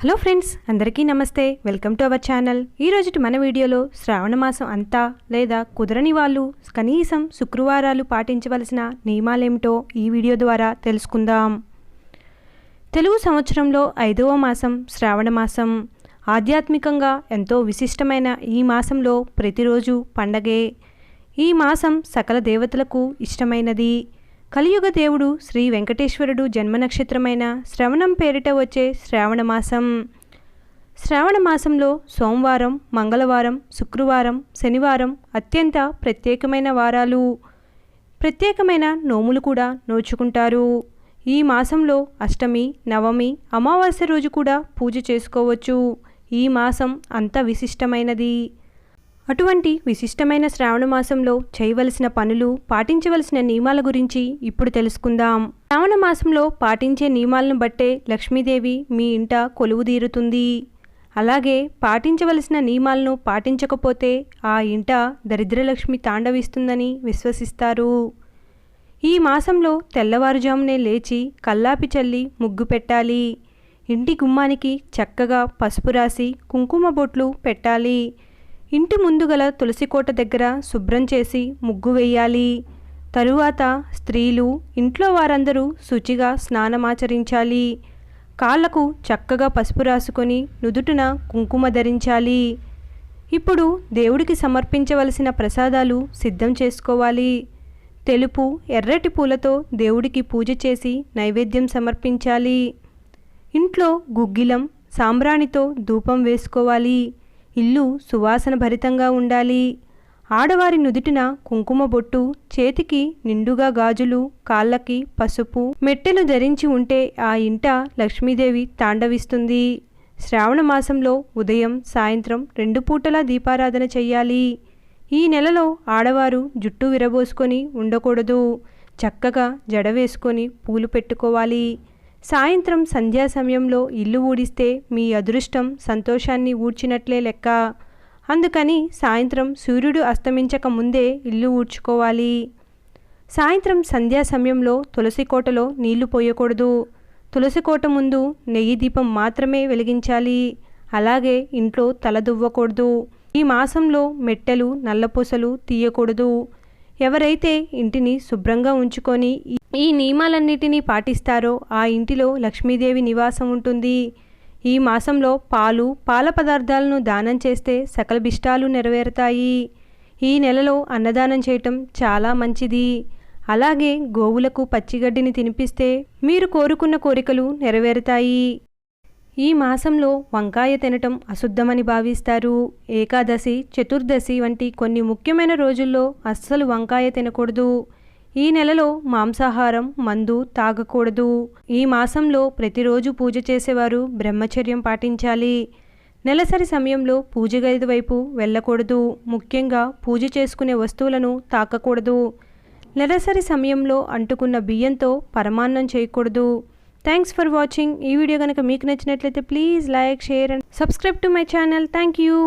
Hello friends అందరికీ నమస్తే. Welcome to our channel. ఈరోజు మన వీడియోలో శ్రావణ మాసం అంతా లేదా కుదరని వాళ్ళు కనీసం శుక్రవారాలు పాటించవలసిన నియమాలేమిటో ఈ వీడియో ద్వారా తెలుసుకుందాం. తెలుగు సంవత్సరంలో ఐదవ మాసం శ్రావణ మాసం. ఆధ్యాత్మికంగా ఎంతో విశిష్టమైన ఈ మాసంలో ప్రతిరోజు పండగే. ఈ మాసం సకల దేవతలకు ఇష్టమైనది. కలియుగ దేవుడు శ్రీ వెంకటేశ్వరుడు జన్మ నక్షత్రమైన శ్రవణం పేరిట వచ్చే శ్రావణమాసం శ్రావణమాసంలో శ్రావణ మాసంలో సోమవారం మంగళవారం శుక్రవారం శనివారం అత్యంత ప్రత్యేకమైన వారాలు. ప్రత్యేకమైన నోములు కూడా నోచుకుంటారు. ఈ మాసంలో అష్టమి నవమి అమావాస్య రోజు కూడా పూజ చేసుకోవచ్చు. ఈ మాసం అంత విశిష్టమైనది. అటువంటి విశిష్టమైన శ్రావణ మాసంలో చేయవలసిన పనులు పాటించవలసిన నియమాల గురించి ఇప్పుడు తెలుసుకుందాం. శ్రావణ మాసంలో పాటించే నియమాలను బట్టే లక్ష్మీదేవి మీ ఇంట కొలువు తీరుతుంది. అలాగే పాటించవలసిన నియమాలను పాటించకపోతే ఆ ఇంట దరిద్రలక్ష్మి తాండవిస్తుందని విశ్వసిస్తారు. ఈ మాసంలో తెల్లవారుజామునే లేచి కల్లాపి చల్లి ముగ్గు పెట్టాలి. ఇంటి గుమ్మానికి చక్కగా పసుపు రాసి కుంకుమ బొట్లు పెట్టాలి. ఇంటి ముందుగల తులసికోట దగ్గర శుభ్రం చేసి ముగ్గు వేయాలి. తరువాత స్త్రీలు ఇంట్లో వారందరూ శుచిగా స్నానమాచరించాలి. కాళ్ళకు చక్కగా పసుపు రాసుకొని నుదుటిన కుంకుమ ధరించాలి. ఇప్పుడు దేవుడికి సమర్పించవలసిన ప్రసాదాలు సిద్ధం చేసుకోవాలి. తెలుపు ఎర్రటి పూలతో దేవుడికి పూజ చేసి నైవేద్యం సమర్పించాలి. ఇంట్లో గుగ్గిలం సాంబ్రాణితో ధూపం వేసుకోవాలి. ఇల్లు సువాసన భరితంగా ఉండాలి. ఆడవారి నుదుటిన కుంకుమ బొట్టు చేతికి నిండుగా గాజులు కాళ్ళకి పసుపు మెట్టెలు ధరించి ఉంటే ఆ ఇంట లక్ష్మీదేవి తాండవిస్తుంది. శ్రావణ మాసంలో ఉదయం సాయంత్రం రెండు పూటలా దీపారాధన చెయ్యాలి. ఈ నెలలో ఆడవారు జుట్టు విరబోసుకొని ఉండకూడదు. చక్కగా జడ వేసుకొని పూలు పెట్టుకోవాలి. సాయంత్రం సంధ్యా సమయంలో ఇల్లు ఊడిస్తే మీ అదృష్టం సంతోషాన్ని ఊడ్చినట్లే లెక్క. అందుకని సాయంత్రం సూర్యుడు అస్తమించక ముందే ఇల్లు ఊడ్చుకోవాలి. సాయంత్రం సంధ్యా సమయంలో తులసి కోటలో నీళ్ళు పోయకూడదు. తులసి కోట ముందు నెయ్యి దీపం మాత్రమే వెలిగించాలి. అలాగే ఇంట్లో తలదువ్వకూడదు ఈ మాసంలో మెట్టెలు నల్లపూసలు తీయకూడదు. ఎవరైతే ఇంటిని శుభ్రంగా ఉంచుకొని ఈ నియమాలన్నిటినీ పాటిస్తారో? ఆ ఇంటిలో లక్ష్మీదేవి నివాసం ఉంటుంది. ఈ మాసంలో పాలు పాల పదార్థాలను దానం చేస్తే సకల బిష్టాలు నెరవేరుతాయి. ఈ నెలలో అన్నదానం చేయటం చాలా మంచిది. అలాగే గోవులకు పచ్చిగడ్డిని తినిపిస్తే మీరు కోరుకున్న కోరికలు నెరవేరుతాయి. ఈ మాసంలో వంకాయ తినటం అశుద్ధమని భావిస్తారు. ఏకాదశి చతుర్దశి వంటి కొన్ని ముఖ్యమైన రోజుల్లో అస్సలు వంకాయ తినకూడదు. ఈ నెలలో మాంసాహారం మందు తాగకూడదు. ఈ మాసంలో ప్రతిరోజు పూజ చేసేవారు బ్రహ్మచర్యం పాటించాలి. నెలసరి సమయంలో పూజ గది వైపు వెళ్ళకూడదు. ముఖ్యంగా పూజ చేసుకునే వస్తువులను తాకకూడదు. నెలసరి సమయంలో అంటుకున్న బియ్యంతో పరమాన్నం చేయకూడదు. థ్యాంక్స్ ఫర్ వాచింగ్ ఈ వీడియో కనుక మీకు నచ్చినట్లయితే please like share and subscribe to my channel thank you